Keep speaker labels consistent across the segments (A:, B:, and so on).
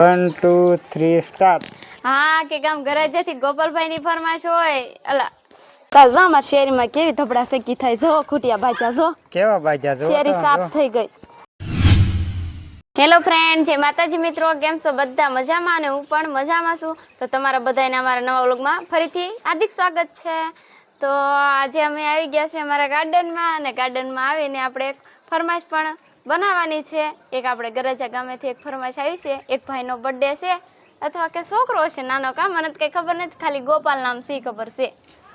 A: One two three start
B: હા કે કામ ઘરે જેથી ગોપાલભાઈ ની ફરમાશ હોય. અલા તા જો અમારા શેરીમાં કેવી ધબડા સેકી થાય જો ખૂટિયા બાજા જો.
A: કેવા બાજા જો
B: શેરી સાફ થઈ ગઈ. હેલો ફ્રેન્ડ જે માતાજી મિત્રો કેમ છો? બધા મજામાં અને હું પણ મજામાં છું. તો તમારા બધાને અમારા નવા વ્લોગમાં ફરીથી હાર્દિક સ્વાગત છે. તો આજે અમે આવી ગયા છે અમારા ગાર્ડનમાં અને ગાર્ડનમાં આવીને આપણે એક ફરમાઈશ પણ બનાવવાની છે. એક આપણે ગરજા ગામેથી એક ફરમાશ આવી છે. એક ભાઈનો બર્થડે છે. અથવા કે છોકરો છે, નાનો કા, મને કંઈ ખબર નથી. ખાલી ગોપાલ નામ સી ખબર છે.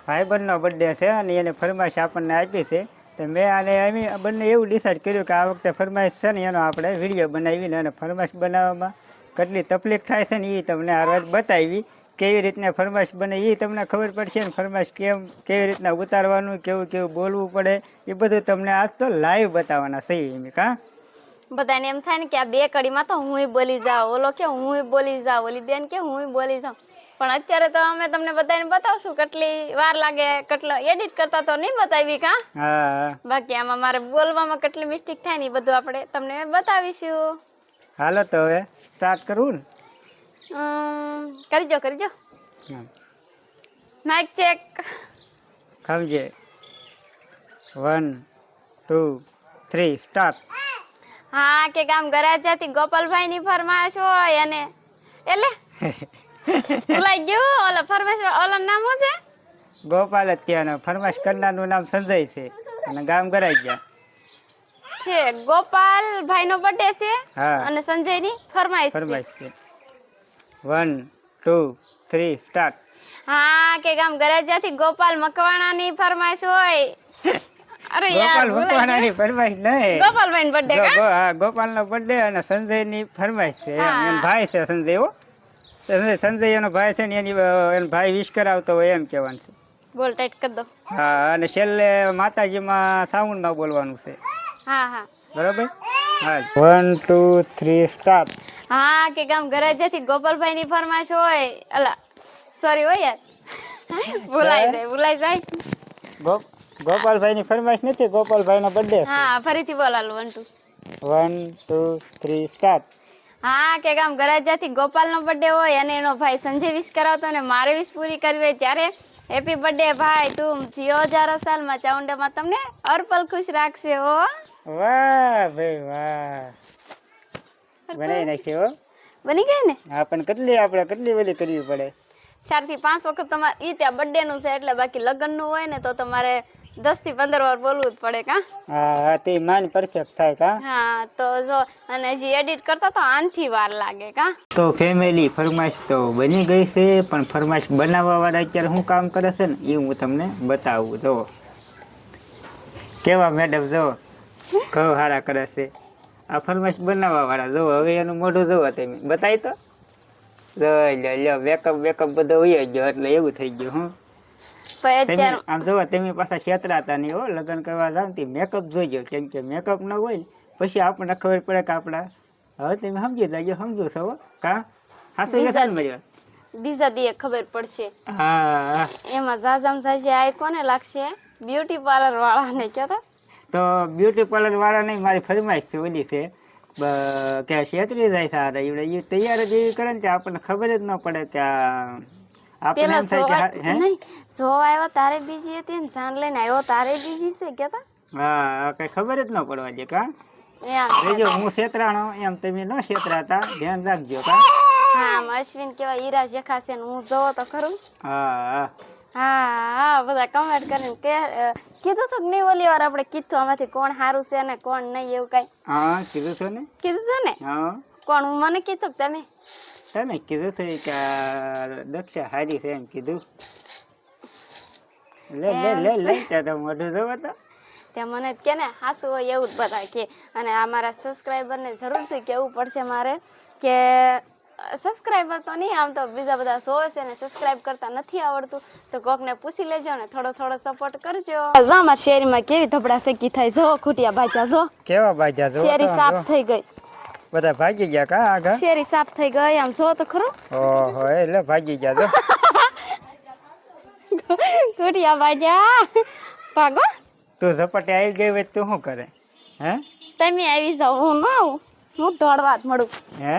A: ભાઈબંધનો બર્થડે છે અને એને ફરમાશ આપણને આપી છે. તો મેં આને અમે બંને એવું ડિસાઈડ કર્યું કે આ વખતે ફરમાઈશ છે ને એનો આપણે વીડિયો બનાવીને અને ફરમાઈશ બનાવવામાં કેટલી તકલીફ થાય છે ને એ તમને આ રોજ બતાવી. કેવી રીતના ફરમાશ બને એ તમને ખબર પડશે ને ફરમાશ કેમ કેવી રીતના ઉતારવાનું કેવું કેવું બોલવું પડે એ બધું તમને આજ તો લાઈવ બતાવવાના છે કા
B: બધાને એમ થાય ને કે આ બે કડીમાં તો હું બોલી જાઉં. ઓલો કે હુંય બોલી જાઉં ઓલી બેન કે હુંય બોલી જાઉં. પણ અત્યારે તો અમે તમને બધાને બતાવશું કેટલી વાર લાગે કેટલો એડિટ કરતા તો નહીં બતાવી કા બાકી આમાં મારે બોલવામાં કેટલી મિસ્ટેક થાય ને એ બધું આપણે તમને બતાવીશું.
A: હાલો તો હવે સ્ટાર્ટ કરવું
B: અમ, કરજો કરજો. માઇક ચેક
A: સમજે વન ટુ થ્રી સ્ટાર્ટ
B: હા કે ગામ ગરાજાથી ગોપાલભાઈ ની ફરમાશ હોય અને એટલે? ભૂલાઈ ગયું? ઓલા ફરમાશ ઓલા નામ શું છે?
A: ગોપાલ જ ત્યાંનો ફરમાશ કરનારનું નામ સંજય છે. અને ગામ ગરાઈ ગયા
B: છે. ગોપાલ ભાઈ નો બર્થડે છે અને સંજયની ફરમાઈશ છે.
A: One two three start.
B: હા કે ગામ જ્યાંથી ગોપાલ મકવાણા ની ફરમાઈશ હોય. અરે યાર
A: ગોપાલ મકવાણાની ફરમાઈશ નહીં.
B: ગોપાલભાઈ બર્થડે કા?
A: હા ગોપાલનો બર્થડે અને સંજયની ફરમાઈશ છે. એમ. ભાઈ છે સંજય હો. સંજય સંજય એનો ભાઈ છે ને એની એનો ભાઈ વિશ કરાવતો હોય એમ કહેવાનું છે.
B: બોલ ટાઈટ કરી દો.
A: હા અને છેલ્લે માતાજીમાં સાઉન્ડમાં બોલવાનું છે.
B: હા હા.
A: બરોબર? હા વન ટુ થ્રી સ્ટાર્ટ.
B: હા કે કામ ઘરે જેથી ગોપાલભાઈ ની ફરમાશ હોય. અલા સોરી હોય યાર. ભૂલાઈ જાય ભૂલાઈ જાય.
A: ગોપાલભાઈ ની ફરમાશ નથી ગોપાલભાઈનો બર્થડે
B: હા ફરીથી બોલાલું one two
A: one two three start
B: હા કે ગામ ગરાજાથી ગોપાલનો બર્થડે હોય અને એનો ભાઈ સંજય વિશ કરાવતો અને મારે વિશ પૂરી કરવી હોય ત્યારે હેપી બર્થડે ભાઈ તું જીઓ હજારો સાલમાં ચાઉંડામાં તમને અર્પલ ખુશ રાખશે હો.
A: વાહ ભાઈ વાહ. બનાવી નાખ્યો
B: બની ગઈ ને?
A: હા પણ કેટલી આપણે કેટલી બધી કરવી પડે.
B: ચારથી પાંચ વખત તમારે ઈ ત્યાં બર્થડે નું છે એટલે બાકી લગ્નનું હોય ને તો તમારે દસથી પંદર વાર બોલવું જ પડે કા?
A: હા હા તે માન પરફેક્ટ થાય કા?
B: હા તો જો અને હજી એડિટ કરતા તો આનથી વાર લાગે કા?
A: તો ફેમિલી ફરમાઈશ તો બની ગઈ છે પણ ફરમાઈશ બનાવવા વાળા અત્યારે શું કામ કરે છે ને એ હું તમને બતાવું જો. કેવા મેડમ જો? ઘઉં હારા કરે છે. આ ફરમાઈશ બનાવવા વાળા જો હવે એનું મોઢું જોવો તમે. બતાવી તો. લો લ્યો મેકઅપ બેકઅપ બધો હોય ગયો એટલે એવું થઈ ગયું હું. આમ જોવો તમે પાછા છેતરાતા નહીં હો. લગ્ન કરવા જાવ ને મેકઅપ જોઈજો કેમ કે મેકઅપ ન હોય ને પછી આપણને ખબર પડે કે આપણા હવે તમે સમજી જાજો સમજો છો હો. કા? હાસુ
B: બીજા-
A: યથાન મળ્યો?
B: બીજા દીએ ખબર પડશે.
A: હા.
B: એમાં જાજામ સાજે આ કોને લાગશે બ્યુટી પાર્લર વાળાને કહેતા
A: તો બ્યુટી પાર્લર વાળા નહીં મારી ફરમાઈશ છે ઓલી છે કે છેતરી જાય સારા. એવડે એ તૈયાર જ એવી કરે ને કે આપણને ખબર જ ન પડે કે આપણે એમ થાય કે હે
B: આવ્યો તારે બીજી હતી ને જાન લઈને આવ્યો તારે બીજી છે કે
A: હા કઈ ખબર જ ન પડવા દે કા? રેજો હું છેતરાણો એમ તમે ન છેતરાતા ધ્યાન રાખજો કા?
B: હા અશ્વિન કેવા હીરા જેખા છે ને હું જોવો તો ખરું.
A: હા હા.
B: હા હા બધા કમેન્ટ કરીને કે કીધું તું નહીં ઓલી વાર આપણે કીધું આમાંથી કોણ સારું છે ને કોણ નહીં એવું કઈ?
A: હા કીધું છે ને?
B: કીધું છે ને?
A: હા.
B: કોણ હું મને કીધું તમે?
A: તમે કીધું છે કે દક્ષા હારી છે એમ કીધું. લે લે લે લે ત્યાં તો મોઢું જોવો બતા
B: ત્યાં મને કે ને હાસું હોય એવું જ બધા કે અને આ મારા સબસ્ક્રાઈબરને જરૂરથી કહેવું પડશે મારે કે સબસ્ક્રાઈબર તો નહીં આમ તો બીજા બધા શો છે ને સબસ્ક્રાઈબ કરતા નથી આવડતું તો કોકને પૂછી લેજો ને થોડો થોડો સપોર્ટ કરજો. જો અમારા શેરીમાં કેવી ધબડા શેકી થાય જો ખૂટિયા ભાજ્યા જો.
A: કેવા ભાજ્યા જો
B: શેરી સાફ થઈ ગઈ.
A: બધા ભાગી ગયા કા આગળ?
B: શેરી સાફ થઈ ગઈ આમ જો તો ખરું.
A: ઓહો એટલે ભાગી ગયા જો.
B: ખૂટિયા ભાજ્યા ભાગો.
A: તું ઝપટે આવી ગઈ હોય તું શું કરે? હે?
B: તમે આવી જાઓ હું ના હું દોડવા જ મળું.
A: હે.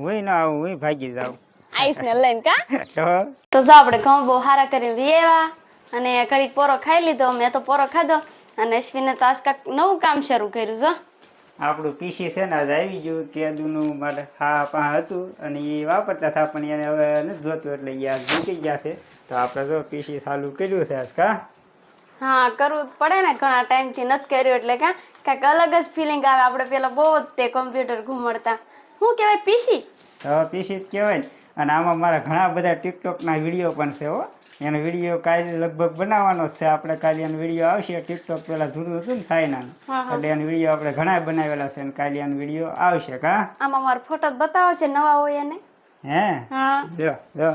A: હું ના આવું હું ભાગી જાઉં.
B: આયુષને લઈને કા?
A: તો
B: જો આપણે ઘઉં બહુ સારા કરીને વિયેવા અને કડીક પોરો ખાઈ લીધો મેં તો પોરો ખાધો અને અશ્વિને તો આજ નવું કામ શરૂ કર્યું જો.
A: આપણું પીસી છે ને આજ આવી ગયું કેદુનું મારે હા પા હતું અને એ વાપરતા હતા પણ એને હવે નથી જોતું એટલે એ આજ જીતી ગયા છે. તો આપણે જો પીસી ચાલુ કર્યું છે આજ કા?
B: હા કરવું જ પડે ને ઘણા ટાઈમથી નથી કર્યું એટલે કાં કાંઈક અલગ જ ફિલિંગ આવે. આપણે પેલા બહુ જ તે કોમ્પ્યુટર ઘુમડતા. શું કહેવાય પીસી?
A: હવે પીસી જ કહેવાય ને. અને આમાં મારા ઘણા બધા ટિકટોકના વીડિયો પણ છે હો. એનો વીડિયો કાલે લગભગ બનાવવાનો જ છે. આપણે કાલે એનો વીડિયો આવશે ટિકટોક પેલા જૂનું હતું ને
B: હા.
A: એટલે એનો વીડિયો આપણે ઘણા બનાવેલા છે અને કાલે એનો વીડિયો આવશે કા?
B: આમાં મારો ફોટો બતાવો છે નવા હોય એને.
A: હે?
B: હા.
A: જો જો.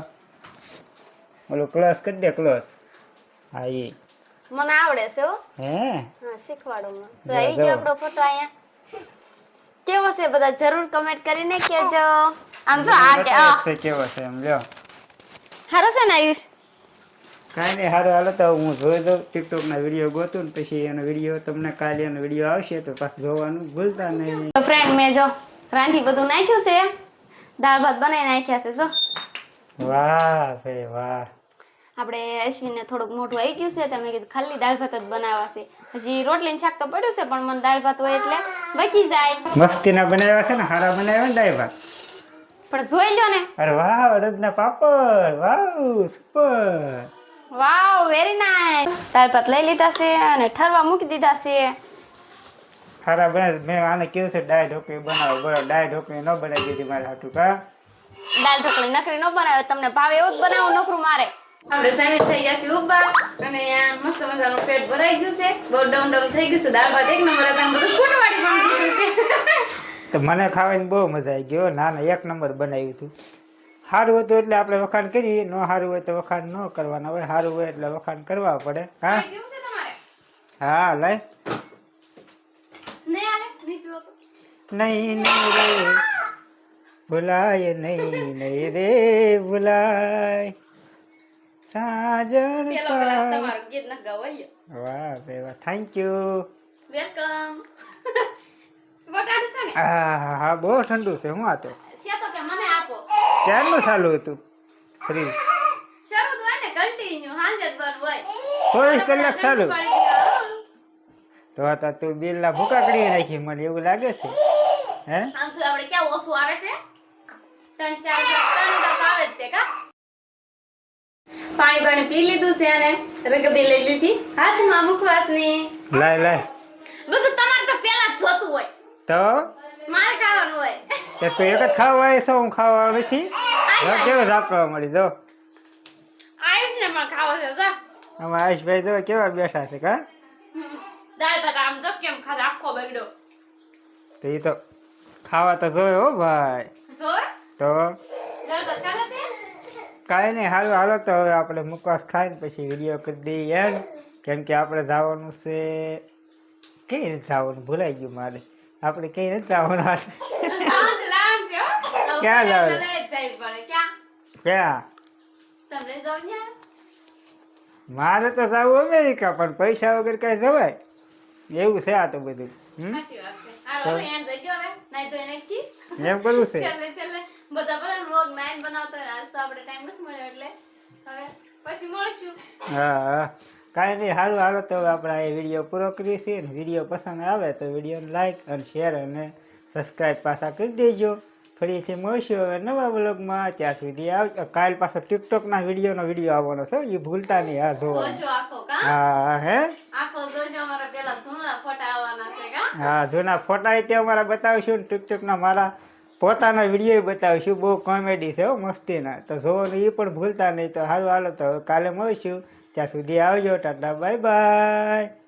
A: ઓલો ક્લોઝ કરી દે ક્લોઝ હા એ.
B: મને આવડે છે હો.
A: હે?
B: હા શીખવાડો મને. તો આવી ગયો આપણો ફોટો અહીંયા. કેવો છે બધા? જરૂર કમેન્ટ કરીને કહેજો. આમ જો આ કે આ.
A: કેવો છે? એમ લ્યો.
B: હારો છે ને આયુષ?
A: કાંઈ નહીં હારો હાલો તો હું જોઈ દઉં. ટિકટોકના વીડિયો ગોતું ને પછી એનો વીડિયો તમને કાલે એનો વીડિયો આવશે તો પાછું જોવાનું. ભૂલતા નહીં.
B: તો ફ્રેન્ડ મેં જો રાંધી બધું નાખ્યું છે. દાળ ભાત બનાવી નાખ્યા છે જો.
A: વાહ ભાઈ વાહ.
B: આપણે અશ્વિનને થોડુંક મોટું આવી ગયું છે તો મેં કીધું ખાલી દાળ ભાત જ બનાવવા છે. હજી રોટલી ને શાક તો પડ્યું છે પણ મને દાળ ભાત હોય એટલે બચી જાય.
A: મસ્તીના બનાવ્યા છે ને હારા બનાવ્યા ને દાળ ભાત?
B: પણ જોઈ લ્યો ને.
A: અરે વાહ અડદના પાપડ wow super.
B: Wow very nice દાળ ભાત લઈ લીધા છે અને ઠરવા મૂકી દીધા છે.
A: હારા બને મેં આને કીધું છે દાળ ઢોકળી બનાવો. બરાબર દાળ ઢોકળી ન બનાવી દીધી મારે હાટું કા
B: દાળ ઢોકળી નકરી ન બનાવે તમને ભાવે એવું જ બનાવું નકરું મારે. આપણે સામે થઈ ગયા છે ઊભા અને મસ્ત મજાનું પેટ ભરાઈ ગયું છે. બહુ ડમ ડમ થઈ ગયું છે. દાળ ભાત એક નંબર હતા બધું ફૂટવાડી પણ ગયું છે.
A: તો મને ખાવાની બહુ મજા આવી ગયો ના ના એક નંબર બનાવ્યું હતું. સારું હતું એટલે આપણે વખાણ કરીએ. ન સારું હોય તો વખાણ ન કરવાના હોય. સારું હોય એટલે વખાણ કરવા પડે. હા? હા લઈ
B: નહીં નહીં
A: રે. ભૂલાય નહીં નહીં રે ભૂલાય. સાજણ
B: પેલો ગ્લાસ તમારો ગીત ન ગવાય
A: વાહ બે વાહ. થેન્ક યુ
B: વેલકમ બટાટું
A: હા બહુ ઠંડુ છે. હું આ તો?
B: છે તો કે મને આપો.
A: ક્યારનું ચાલુ હતું? ફ્રી
B: શરૂ હોય ને કન્ટિન્યુ હાંજે જ હોય.
A: ચોવીસ કલાક ચાલુ. તો આ તો તું બિલના ભૂકા કરી રાખી મને એવું લાગે છે? હે?
B: આમ તો આપણે ક્યાં ઓછું આવે છે? ત્રણ ચાર ત્રણ કપ આવે જ તે કા? પાણી પાણી પી લીધું છે અને રગબી લઈ લીધી. હાથમાં મુખવાસની
A: લાય લાય.
B: બધું તમારે તો પેલા જ જોતું હોય.
A: તો?
B: મારે ખાવાનું હોય.
A: તે તું એક જ ખાવા આવે છો હું ખાવા નથી? કેવો રાખવા મળી જો.
B: આયુષ ને પણ ખાવો છે જા.
A: આમાં આયુષભાઈ જો કેવા બેઠા છે કા.
B: દાળ ભાત આમ જો કેમ ખાધા આખો બગડ્યો.
A: તો એ તો ખાવા તો જોયો હો ભાઈ.
B: જો
A: તો?
B: દાળ ભાત ખાધા
A: કાંઈ નહીં હાલો હાલો તો હવે આપણે મુકવાસ ખાઈને પછી વીડિયો કરી દઈએ એમ કેમ કે આપણે જવાનું છે કઈ રીતે જવાનું ભૂલાઈ ગયું મારે આપણે કઈ રીતે જવાનું. ક્યાં લાવે?
B: લઈ જ જવી પડે. ક્યાં?
A: મારે તો જવું અમેરિકા પણ પૈસા વગર કઈ જવાય એવું છે આ તો બધું એમ કરવું છે?
B: છેલ્લે છેલ્લે બધા ભલે vlog નાઈને બનાવતા આજ તો આપણે time નથી મળ્યો એટલે. હવે પછી મળશું.
A: હા હા. કાંઈ નહીં સારું હાલો તો આપણે આ વીડિયો પૂરો કરીએ છીએ. અને વીડિયો પસંદ આવે તો વિડીયોને લાઈક અને શેર અને સબસ્ક્રાઈબ પાછા કરી દેજો. ફરીથી મળશું હવે નવા બ્લોગમાં ત્યાં સુધી આવ કાલ પાછો ટિકટોકના વિડીયોનો વીડિયો આવવાનો છે. એ ભૂલતા નહીં હા
B: જોવા
A: હા હે
B: આખો જોજો અમારા પેલા જૂના ફોટા આવવાના છે કાં?
A: હા, જૂના ફોટા તે અમારા બતાવીશું ને ટિકટોકના મારા પોતાના વીડિયો બતાવીશું. બહુ કોમેડી છે હો, મસ્તીના. તો જોવાનું એ પણ ભૂલતા નહીં. તો સારું હાલો, તો કાલે મળીશું. ત્યાં સુધી આવજો, ટાટા, બાય બાય.